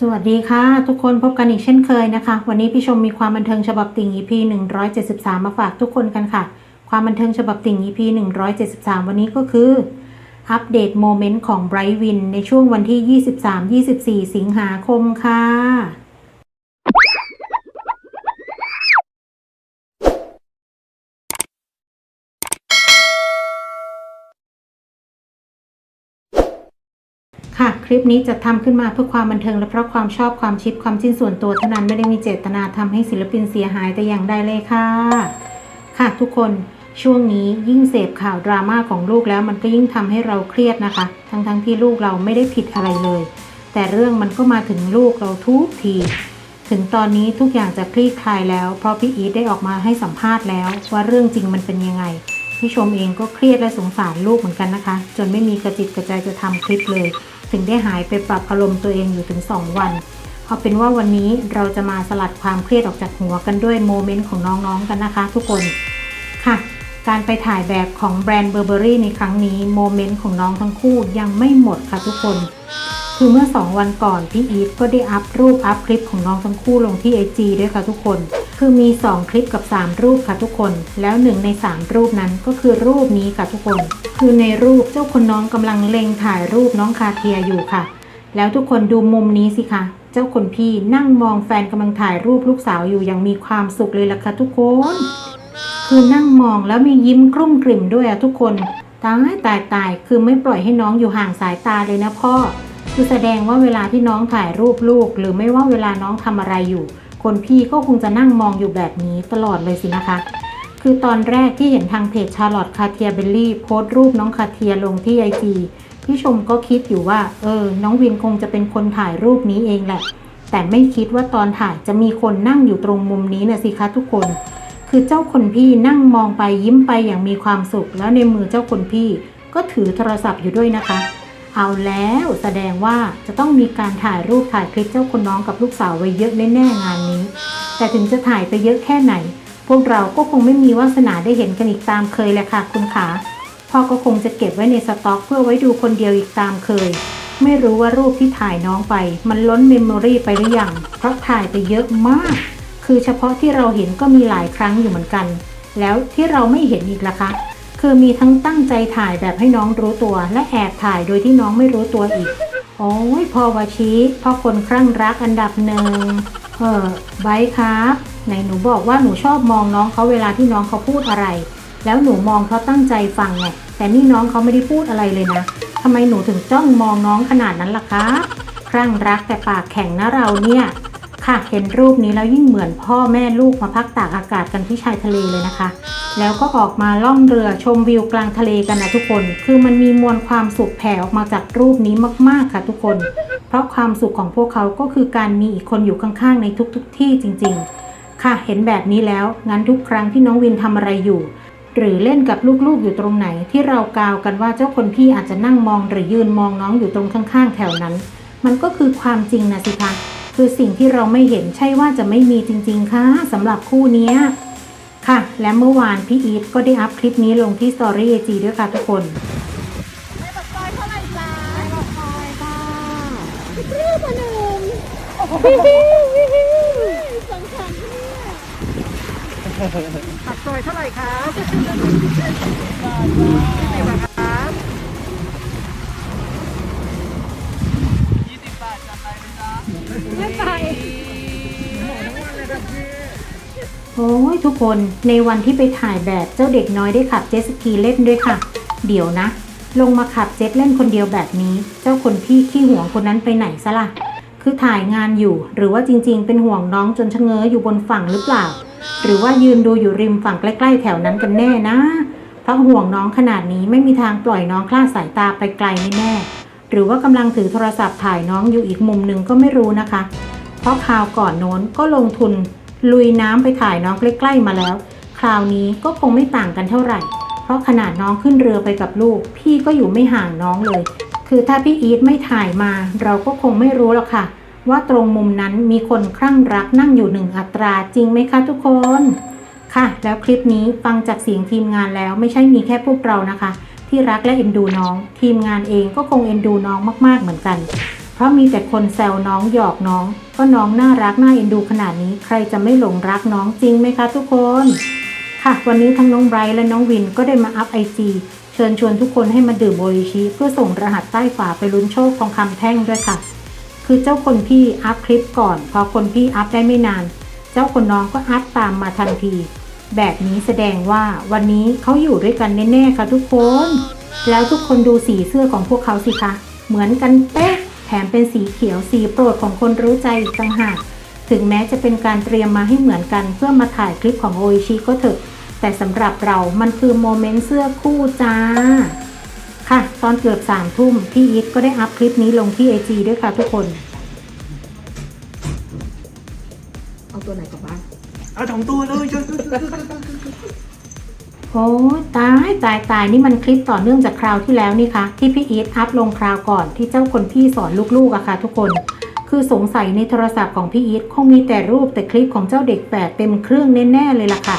สวัสดีค่ะ ทุกคนพบกันอีกเช่นเคยนะคะ วันนี้พี่ชมมีความบันเทิงฉบับติ่ง EP 173 มาฝากทุกคนกันค่ะ ความบันเทิงฉบับติ่ง EP 173 วันนี้ก็คือ อัปเดตโมเมนต์ของไบรท์วินในช่วงวันที่ 23-24 สิงหาคมค่ะ ค่ะ คลิปนี้จะทำขึ้นมาเพื่อความบันเทิงและเพราะความชอบความชิปความจิ้นส่วนตัวเท่านั้นไม่ได้มีเจตนาทำให้ศิลปินเสียหายแต่อย่างใดเลยค่ะ ค่ะทุกคนช่วงนี้ยิ่งเสพข่าวดราม่าของลูกแล้วมันก็ยิ่งทำให้เราเครียดนะคะ ทั้งๆทที่ลูกเราไม่ได้ผิดอะไรเลย แต่เรื่องมันก็มาถึงลูกเราทุกที ถึงตอนนี้ทุกอย่างจะคลี่คลายแล้ว เพราะพี่อีทได้ออกมาให้สัมภาษณ์แล้ว ว่าเรื่องจริงมันเป็นยังไงพี่ชมเองก็เครียดและสงสารลูกเหมือนกันนะคะ จนไม่มีกระจิตกระใจจะทำคลิปเลย ถึงได้หายไปปรับอารมณ์ตัวเองอยู่ถึง 2 วัน เอาเป็นว่าวันนี้เราจะมาสลัดความเครียดออกจากหัวกันด้วยโมเมนต์ของน้องๆกันนะคะ ทุกคนค่ะ การไปถ่ายแบบของแบรนด์เบอร์เบอรี่ในครั้งนี้โมเมนต์ของน้องทั้งคู่ยังไม่หมดค่ะทุกคนคือเมื่อ 2 วันก่อนพี่อีฟก็ได้อัพรูปอัพคลิปของน้องทั้งคู่ลงที่ IG ด้วยค่ะทุกคน คือมี 2 คลิปกับ 3 รูปค่ะทุกคน แล้วหนึ่งใน 3 รูปนั้นก็คือรูปนี้ค่ะทุกคน คือในรูปเจ้าคนน้องกำลังเล็งถ่ายรูปน้องคาเทียอยู่ค่ะ แล้วทุกคนดูมุมนี้สิคะเจ้าคนพี่นั่งมองแฟนกำลังถ่ายรูปลูกสาวอยู่อย่างมีความสุขเลยล่ะค่ะทุกคน คือนั่งมองแล้วมียิ้มกลุ้มกลิ่มด้วยอะทุกคนตายตายตายคือไม่ปล่อยให้น้องอยู่ห่างสายตาเลยนะพ่อคือแสดงว่าเวลาที่น้องถ่ายรูปลูก หรือไม่ว่าเวลาน้องทำอะไรอยู่ คนพี่ก็คงจะนั่งมองอยู่แบบนี้ตลอดเลยสินะคะ คือตอนแรกที่เห็นทางเพจชาร์ลอตคาเทียเบลลี่โพสต์รูปน้องคาเทียลงที่ไอจีพี่ชมก็คิดอยู่ว่า เออ น้องวินคงจะเป็นคนถ่ายรูปนี้เองแหละ แต่ไม่คิดว่าตอนถ่ายจะมีคนนั่งอยู่ตรงมุมนี้นะสิคะทุกคน คือเจ้าคนพี่นั่งมองไปยิ้มไปอย่างมีความสุข แล้วในมือเจ้าคนพี่ก็ถือโทรศัพท์อยู่ด้วยนะคะ เอาแล้วแสดงว่าจะต้องมีการถ่ายรูปถ่ายคลิปเจ้าคนน้องกับลูกสาวไว้เยอะแน่ๆงานนี้ แต่ถึงจะถ่ายไปเยอะแค่ไหน พวกเราก็คงไม่มีวาสนาได้เห็นกันอีกตามเคยแหละค่ะคุณขาพ่อก็คงจะเก็บไว้ในสต็อกเพื่อไว้ดูคนเดียวอีกตามเคย ไม่รู้ว่ารูปที่ถ่ายน้องไป มันล้นเมมโมรีไปหรือยังเพราะถ่ายไปเยอะมาก คือเฉพาะที่เราเห็นก็มีหลายครั้งอยู่เหมือนกัน แล้วที่เราไม่เห็นอีกล่ะคะ คือมีทั้งตั้งใจถ่ายแบบให้น้องรู้ตัว และแอบถ่ายโดยที่น้องไม่รู้ตัวอีก โอ้ยพอวชิพ่อคนคลั่งรักอันดับหนึ่งเออไบครับไหนหนูบอกว่าหนูชอบมองน้องเขาเวลาที่น้องเขาพูดอะไร แล้วหนูมองเพราตั้งใจฟังไงแต่นี่น้องเขาไม่ได้พูดอะไรเลยนะทำไมหนูถึงจ้องมองน้องขนาดนั้นล่ะคะคลั่งรักแต่ปากแข็งนะเราเนี่ย ค่ะเห็นรูปนี้แล้วยิ่งเหมือนพ่อแม่ลูกมาพักตากอากาศกันที่ชายทะเลเลยนะคะ แล้วก็ออกมาล่องเรือชมวิวกลางทะเลกันนะทุกคน คือมันมีมวลความสุขแผ่ออกมาจากรูปนี้มากๆค่ะทุกคน เพราะความสุขของพวกเขาก็คือการมีอีกคนอยู่ข้างๆ ในทุกๆทที่จริง ๆ ค่ะเห็นแบบนี้แล้วงั้นทุกครั้งที่น้องวินทำอะไรอยู่ หรือเล่นกับลูกๆอยู่ตรงไหนที่เรากาวกันว่าเจ้าคนพี่อาจจะนั่งมองหรือยืนมองน้องอยู่ตรงข้างๆ แถวนั้น มันก็คือความจริงนะสิคะ คือสิ่งที่เราไม่เห็นใช่ว่าจะไม่มีจริงๆค่ะสำหรับคู่เนี้ยค่ะ และเมื่อวานพี่อีทก็ได้อัพคลิปนี้ลงที่สตอรี่ไอจีด้วยค่ะทุกคนไม่บักซอยเท่าไหร่จ้าไไม่ไปโอ้ยทุกคนในวันที่ไปถ่ายแบบเจ้าเด็กน้อยได้ขับเจ็ตสกีเล่นด้วยค่ะ เดี๋ยวนะ ลงมาขับเจ็ตเล่นคนเดียวแบบนี้ เจ้าคนพี่ขี้ห่วงคนนั้นไปไหนซะล่ะ คือถ่ายงานอยู่ หรือว่าจริงๆ เป็นห่วงน้องจนชะเง้ออยู่บนฝั่งหรือเปล่า หรือว่ายืนดูอยู่ริมฝั่งใกล้ๆแถวนั้นกันแน่นะเพราะห่วงน้องขนาดนี้ไม่มีทางปล่อยน้องคลาดสายตาไปไกลแน่ๆ หรือว่ากำลังถือโทรศัพท์ถ่ายน้องอยู่อีกมุมหนึ่งก็ไม่รู้นะคะ เพราะคราวก่อนโน้นก็ลงทุนลุยน้ำไปถ่ายน้องใกล้ๆมาแล้ว คราวนี้ก็คงไม่ต่างกันเท่าไหร่ เพราะขนาดน้องขึ้นเรือไปกับลูก พี่ก็อยู่ไม่ห่างน้องเลย คือถ้าพี่อีทไม่ถ่ายมา เราก็คงไม่รู้หรอกค่ะ ว่าตรงมุมนั้นมีคนคลั่งรักนั่งอยู่หนึ่งอัตราจริงไหมคะทุกคน ค่ะ แล้วคลิปนี้ฟังจากเสียงทีมงานแล้วไม่ใช่มีแค่พวกเรานะคะ ที่รักและเอ็นดูน้อง ทีมงานเองก็คงเอ็นดูน้องมากๆเหมือนกัน เพราะมีแต่คนแซวน้องหยอกน้อง ก็น้องน่ารักน่าเอ็นดูขนาดนี้ใครจะไม่หลงรักน้องจริงไหมคะทุกคน ค่ะ วันนี้ทั้งน้องไบรท์และน้องวินก็ได้มาอัพไอจีเชิญชวนทุกคนให้มาดื่มโอริชิเพื่อส่งรหัสใต้ฝาไปลุ้นโชคทองคำแท่งด้วยค่ะ คือเจ้าคนพี่อัพคลิปก่อน พอคนพี่อัพได้ไม่นาน เจ้าคนน้องก็อัพตามมาทันที แบบนี้แสดงว่าวันนี้เขาอยู่ด้วยกันแน่ๆค่ะทุกคน แล้วทุกคนดูสีเสื้อของพวกเขาสิคะ เหมือนกันเป๊ะ แถมเป็นสีเขียวสีโปรดของคนรู้ใจอีกต่างหาก ถึงแม้จะเป็นการเตรียมมาให้เหมือนกันเพื่อมาถ่ายคลิปของโออิชิก็เถอะ แต่สำหรับเรามันคือโมเมนต์เสื้อคู่จ้า ค่ะ ตอนเกือบสามทุ่มพี่อีทก็ได้อัพคลิปนี้ลงที่ไอจีด้วยค่ะทุกคน เอาตัวไหนกลับบ้าน เอาสองตัวเลยโอ้ตายตายตายนี่มันคลิปต่อเนื่องจากคราวที่แล้วนี่คะที่พี่อีทอัพลงคราวก่อนที่เจ้าคนพี่สอนลูกๆอะค่ะทุกคน คือสงสัยในโทรศัพท์ของพี่อีทคงมีแต่รูปแต่คลิปของเจ้าเด็กแฝดเต็มเครื่องแน่ๆเลยล่ะค่ะ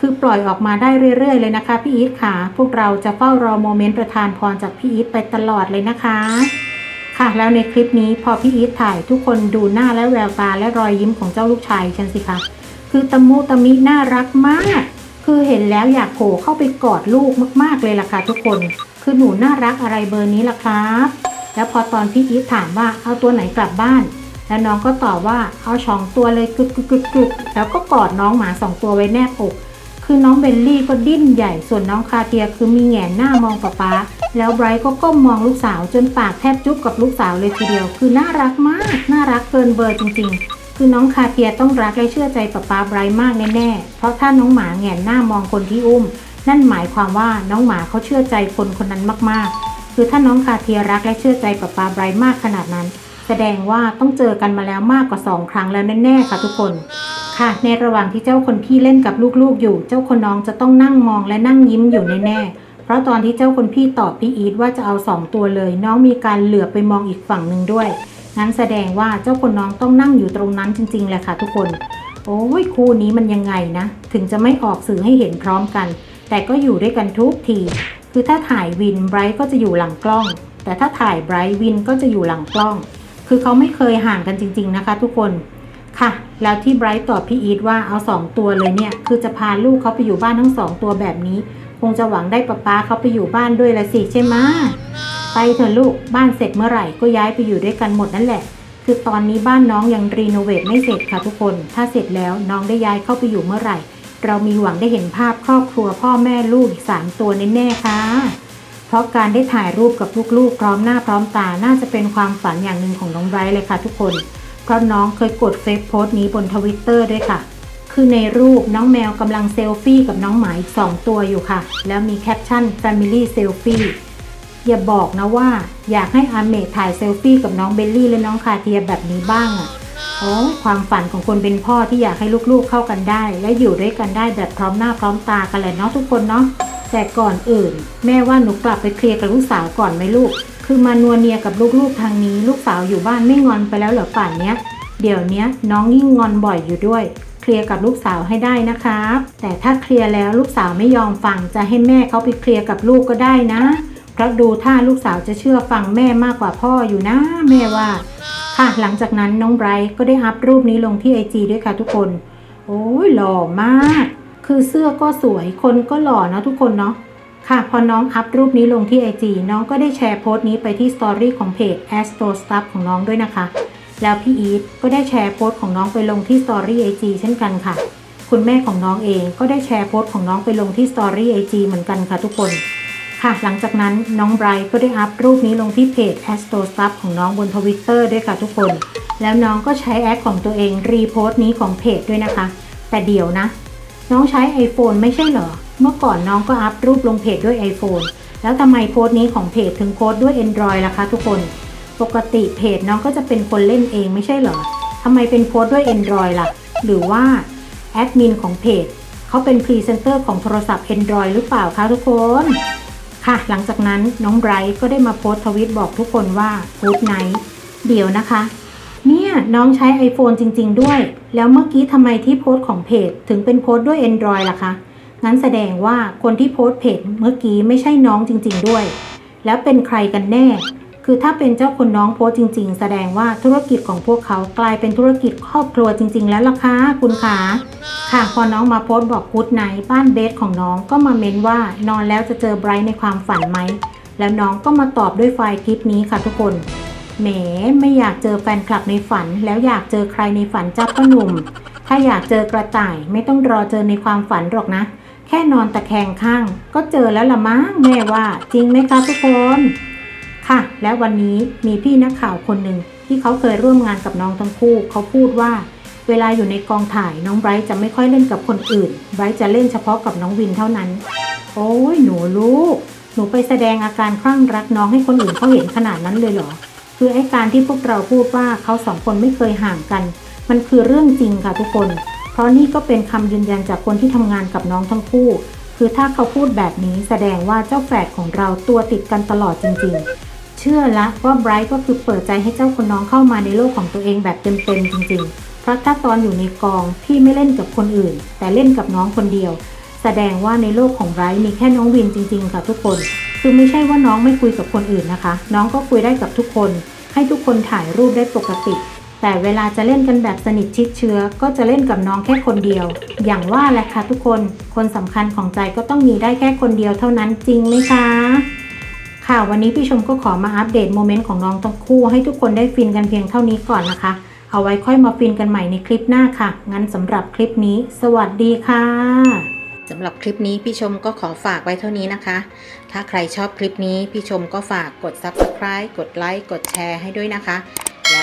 คือปล่อยออกมาได้เรื่อยๆเลยนะคะพี่อีทค่ะ พวกเราจะเฝ้ารอโมเมนต์ประทานพรจากพี่อีทไปตลอดเลยนะคะ ค่ะแล้วในคลิปนี้พอพี่อีทถ่ายทุกคนดูหน้าและแววตาและรอยยิ้มของเจ้าลูกชายฉันสิคะ คือตะมุตะมิน่ารักมาก คือเห็นแล้วอยากโผล่เข้าไปกอดลูกมากๆเลยล่ะค่ะทุกคน คือหนูน่ารักอะไรเบอร์นี้ล่ะครับ แล้วพอตอนพี่อีฟถามว่าเอาตัวไหนกลับบ้าน แล้วน้องก็ตอบว่าเอาสองตัวเลยกึกกึกกึกกึกแล้วก็กอดน้องหมาสองตัวไว้แนบอกคือน้องเบลลี่ก็ดิ้นใหญ่ ส่วนน้องคาเทียคือมีแงนหน้ามองป๊าป๊าแล้วไบรท์ก็ก้มมองลูกสาวจนปากแทบจุ๊บกับลูกสาวเลยทีเดียว คือน่ารักมาก น่ารักเกินเบอร์จริงๆ คือน้องคาเทียต้องรักและเชื่อใจป๊าป๊าไบรท์มากแน่ๆ เพราะถ้าน้องหมาแงนหน้ามองคนที่อุ้ม นั่นหมายความว่าน้องหมาเขาเชื่อใจคนคนนั้นมากๆ คือถ้าน้องคาเทียรักและเชื่อใจป๊าป๊าไบรท์มากขนาดนั้น แสดงว่าต้องเจอกันมาแล้วมากกว่าสองครั้งแล้วแน่ๆค่ะทุกคน ค่ะ ในระหว่างที่เจ้าคนพี่เล่นกับลูกๆอยู่ เจ้าคนน้องจะต้องนั่งมองและนั่งยิ้มอยู่แน่ๆเพราะตอนที่เจ้าคนพี่ตอบพี่อีทว่าจะเอาสองตัวเลย น้องมีการเหลือไปมองอีกฝั่งหนึ่งด้วย งั้นแสดงว่าเจ้าคนน้องต้องนั่งอยู่ตรงนั้นจริงๆแหละค่ะทุกคน โอ้ยคู่นี้มันยังไงนะ ถึงจะไม่ออกสื่อให้เห็นพร้อมกัน แต่ก็อยู่ด้วยกันทุกที คือถ้าถ่ายวินไบรท์ก็จะอยู่หลังกล้อง แต่ถ้าถ่ายไบรท์วินก็จะอยู่หลังกล้อง คือเขาไม่เคยห่างกันจริง ๆนะคะ ทุกคน ค่ะ แล้วที่ไบรท์ตอบพี่อีทว่าเอาสองตัวเลยเนี่ย คือจะพาลูกเขาไปอยู่บ้านทั้งสองตัวแบบนี้ คงจะหวังได้ป้าป๊าเขาไปอยู่บ้านด้วยละสิใช่ไหมไปเถอะลูกบ้านเสร็จเมื่อไหร่ก็ย้ายไปอยู่ด้วยกันหมดนั่นแหละ คือตอนนี้บ้านน้องยังรีโนเวทไม่เสร็จค่ะทุกคน ถ้าเสร็จแล้วน้องได้ย้ายเข้าไปอยู่เมื่อไหร่ เรามีหวังได้เห็นภาพครอบครัวพ่อแม่ลูกอีกสามตัวแน่ๆค่ะเพราะการได้ถ่ายรูปกับลูกๆ พร้อมหน้าพร้อมตา น่าจะเป็นความฝันอย่างหนึ่งของน้องไบรท์เลยค่ะทุกคน ราะน้องเคยกดเฟซโพสต์นี้บนทวิตเตอร์ด้วยค่ะ คือในรูปน้องแมวกำลังเซลฟี่กับน้องหมาอีก 2 ตัวอยู่ค่ะ แล้วมีแคปชั่น Family Selfie อย่าบอกนะว่าอยากให้อาเมทถ่ายเซลฟี่กับน้องเบลลี่และน้องคาเทียแบบนี้บ้างอะ่ะโอ้ความฝันของคนเป็นพ่อที่อยากให้ลูกๆเข้ากันได้ และอยู่ด้วยกันได้แบบพร้อมหน้าพร้อมตากันเลยเนาะทุกคนเนาะแต่ก่อนอื่น แม่ว่าหนูกลับไปเคลียร์กับลูกสาวก่อนไหมลูก คือมานัวเนียกับลูกๆทางนี้ ลูกสาวอยู่บ้านไม่งอนไปแล้วเหรอป่านเนี้ย เดี๋ยวเนี้ยน้องยิ่งงอนบ่อยอยู่ด้วย เคลียร์กับลูกสาวให้ได้นะครับ แต่ถ้าเคลียร์แล้วลูกสาวไม่ยอมฟังจะให้แม่เขาไปเคลียร์กับลูกก็ได้นะ เพราะดูท่าลูกสาวจะเชื่อฟังแม่มากกว่าพ่ออยู่นะ แม่ว่า ค่ะหลังจากนั้นน้องไบรท์ก็ได้อัพรูปนี้ลงที่ไอจีด้วยค่ะทุกคน โอ้ยหล่อมาก คือเสื้อก็สวยคนก็หล่อนะทุกคนเนาะ ค่ะพอน้องอัพรูปนี้ลงที่ IG น้องก็ได้แชร์โพสต์นี้ไปที่สตอรี่ของเพจ Astro Stuff ของน้องด้วยนะคะ แล้วพี่อีทก็ได้แชร์โพสต์ของน้องไปลงที่สตอรี่ IG เช่นกันค่ะ คุณแม่ของน้องเองก็ได้แชร์โพสต์ของน้องไปลงที่สตอรี่ IG เหมือนกันค่ะทุกคน ค่ะ หลังจากนั้นน้องไบรท์ก็ได้อัพรูปนี้ลงที่เพจ Astro Stuff ของน้องบนทวิตเตอร์ด้วยค่ะทุกคน แล้วน้องก็ใช้แอคของตัวเองรีโพสต์นี้ของเพจด้วยนะคะ แต่เดี๋ยวนะ น้องใช้ iPhone ไม่ใช่เหรอ เมื่อก่อนน้องก็อัพรูปลงเพจด้วย iPhone แล้วทำไมโพสต์นี้ของเพจถึงโพสต์ด้วย Android ล่ะคะทุกคน ปกติเพจน้องก็จะเป็นคนเล่นเองไม่ใช่เหรอทำไมเป็นโพสต์ด้วย Android ล่ะ หรือว่าแอดมินของเพจเขาเป็นพรีเซนเตอร์ของโทรศัพท์ Android หรือเปล่าคะทุกคน ค่ะ หลังจากนั้นน้องไบรท์ก็ได้มาโพสต์ทวิตบอกทุกคนว่า Good night เดี๋ยวนะคะ เนี่ยน้องใช้ iPhone จริง ๆ ด้วย แล้วเมื่อกี้ทำไมที่โพสต์ของเพจถึงเป็นโพสต์ด้วย Android ล่ะคะ งั้นแสดงว่าคนที่โพสต์เพจเมื่อกี้ไม่ใช่น้องจริง ๆ ด้วย แล้วเป็นใครกันแน่ คือถ้าเป็นเจ้าคนน้องโพสต์จริง ๆ แสดงว่าธุรกิจของพวกเขากลายเป็นธุรกิจครอบครัวจริง ๆ แล้วล่ะคะคุณขาค่ะพอน้องมาโพสต์บอกกูดไนบ้านเบสของน้องก็มาเม้นว่านอนแล้วจะเจอไบรท์ในความฝันไหมแล้วน้องก็มาตอบด้วยไฟล์คลิปนี้ค่ะทุกคนแหมไม่อยากเจอแฟนคลับในฝัน แล้วอยากเจอใครในฝันเจ้าพ่อหนุ่ม ถ้าอยากเจอกระต่ายไม่ต้องรอเจอในความฝันหรอกนะ แค่นอนตะแคงข้าง ก็เจอแล้วละมั้งแม่ว่า จริงไหมคะทุกคน ค่ะ และวันนี้มีพี่นักข่าวคนหนึ่งที่เขาเคยร่วมงานกับน้องทั้งคู่ เขาพูดว่า เวลาอยู่ในกองถ่ายน้องไบรท์จะไม่ค่อยเล่นกับคนอื่นไบรท์จะเล่นเฉพาะกับน้องวินเท่านั้น โอ้ยหนูลูกหนูไปแสดงอาการคลั่งรักน้องให้คนอื่นเขาเห็นขนาดนั้นเลยเหรอคือไอ้การที่พวกเราพูดว่าเขาสองคนไม่เคยห่างกัน มันคือเรื่องจริงค่ะทุกคน เพราะนี่ก็เป็นคำยืนยันจากคนที่ทำงานกับน้องทั้งคู่ คือถ้าเขาพูดแบบนี้แสดงว่าเจ้าแฝดของเราตัวติดกันตลอดจริงๆ เชื่อละว่าไบรท์ก็คือเปิดใจให้เจ้าคนน้องเข้ามาในโลกของตัวเองแบบเต็มๆจริงๆ เพราะถ้าตอนอยู่ในกองพี่ไม่เล่นกับคนอื่น แต่เล่นกับน้องคนเดียว แสดงว่าในโลกของไบรท์มีแค่น้องวินจริง ๆ ค่ะทุกคน คือไม่ใช่ว่าน้องไม่คุยกับคนอื่นนะคะ น้องก็คุยได้กับทุกคน ให้ทุกคนถ่ายรูปได้ปกติ แต่เวลาจะเล่นกันแบบสนิทชิดเชื้อ ก็จะเล่นกับน้องแค่คนเดียว อย่างว่าแหละค่ะทุกคน คนสำคัญของใจก็ต้องมีได้แค่คนเดียวเท่านั้นจริงไหมคะ ค่ะวันนี้พี่ชมก็ขอมาอัปเดตโมเมนต์ของน้องทั้งคู่ให้ทุกคนได้ฟินกันเพียงเท่านี้ก่อนนะคะ เอาไว้ค่อยมาฟินกันใหม่ในคลิปหน้าค่ะ งั้นสำหรับคลิปนี้ สวัสดีค่ะสำหรับคลิปนี้พี่ชมก็ขอฝากไว้เท่านี้นะคะ ถ้าใครชอบคลิปนี้พี่ชมก็ฝากกด subscribe กดไลค์กดแชร์ให้ด้วยนะคะ